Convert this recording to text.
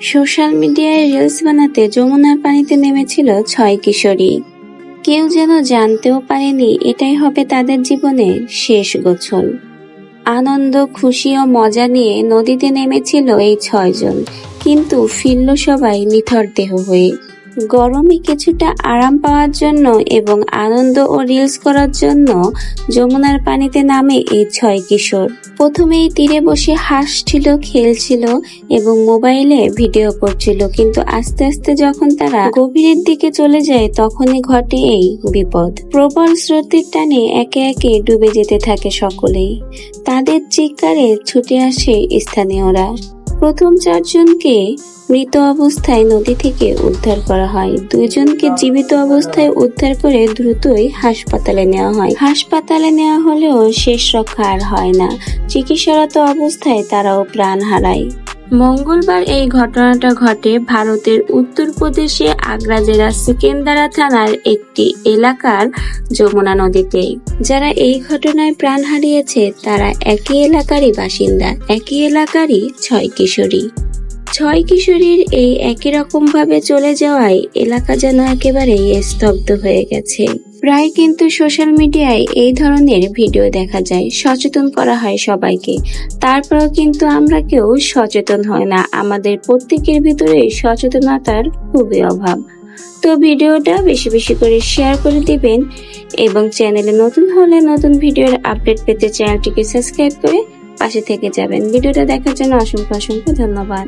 Social মিডিয়ায় reels বানাতে যমুনার পানিতে নেমেছিল ছয় কিশোরী। কেউ যেন জানতেও পারেনি, এটাই হবে তাদের জীবনে শেষ গোছল। আনন্দ, খুশি ও মজা নিয়ে নদীতে নেমেছিল এই ছয়জন, কিন্তু ফিরল সবাই নিথর দেহ হয়ে। গরমে কিছুটা আরাম পাওয়ার জন্য এবং আনন্দ ও রিলস করার জন্য যমুনার পানিতে নামে এই ছয় কিশোর। প্রথমেই তীরে বসে হাসছিল, খেলছিল এবং মোবাইলে ভিডিও করছিল, কিন্তু আস্তে আস্তে যখন তারা গভীরের দিকে চলে যায়, তখনই ঘটে এই বিপদ। প্রবল স্রোতের টানে একে একে ডুবে যেতে থাকে সকলেই। তাদের চিৎকারে ছুটে আসে স্থানীয়রা। প্রথম চারজনকে মৃত অবস্থায় নদী থেকে উদ্ধার করা হয়। দুইজনকে জীবিত অবস্থায় উদ্ধার করে দ্রুতই হাসপাতালে নেওয়া হয়। হাসপাতালে নেওয়া হলেও শেষ রক্ষা আর হয় না। চিকিৎসারত অবস্থায় তারাও প্রাণ হারায়। মঙ্গলবার এই ঘটনাটা ঘটে ভারতের উত্তরপ্রদেশে আগ্রা জেলার সিকেন্দারা থানার একটি এলাকার যমুনা নদীতে। যারা এই ঘটনায় প্রাণ হারিয়েছে, তারা একই এলাকারই বাসিন্দা। একই এলাকারই ছয় কিশোরী। ছয় কিশোরীর এই একই রকম ভাবে চলে যাওয়ায় এলাকা যেন একেবারেই স্তব্ধ হয়ে গেছে। প্রায় কিন্তু সোশ্যাল মিডিয়ায় এই ধরনের ভিডিও দেখা যায়, সচেতন করা হয় সবাইকে। তারপরেও কিন্তু আমরা কেউ সচেতন হয় না, আমাদের প্রত্যেকের ভিতরে সচেতনতার খুবই অভাব। তো ভিডিওটা বেশি বেশি করে শেয়ার করে দিবেন এবং চ্যানেলে নতুন হলে নতুন ভিডিওর আপডেট পেতে চ্যানেলটিকে সাবস্ক্রাইব করে পাশে থেকে যাবেন। ভিডিওটা দেখার জন্য অসংখ্য অসংখ্য ধন্যবাদ।